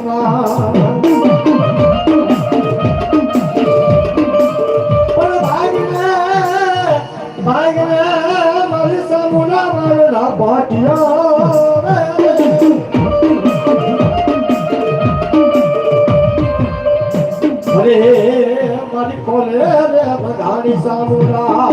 માં પણ ભાગને ભાગને મારી સમુના મારેલા પાટિયા મારી કોલે રે ભગાની સામુરા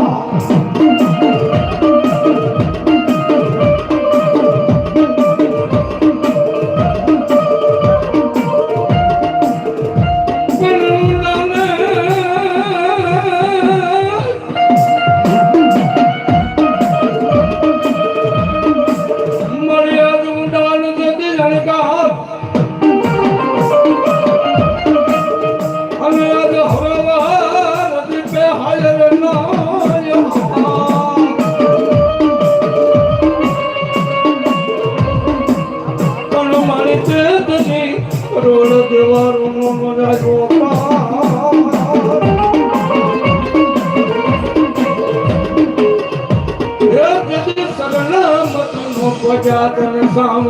साधन साम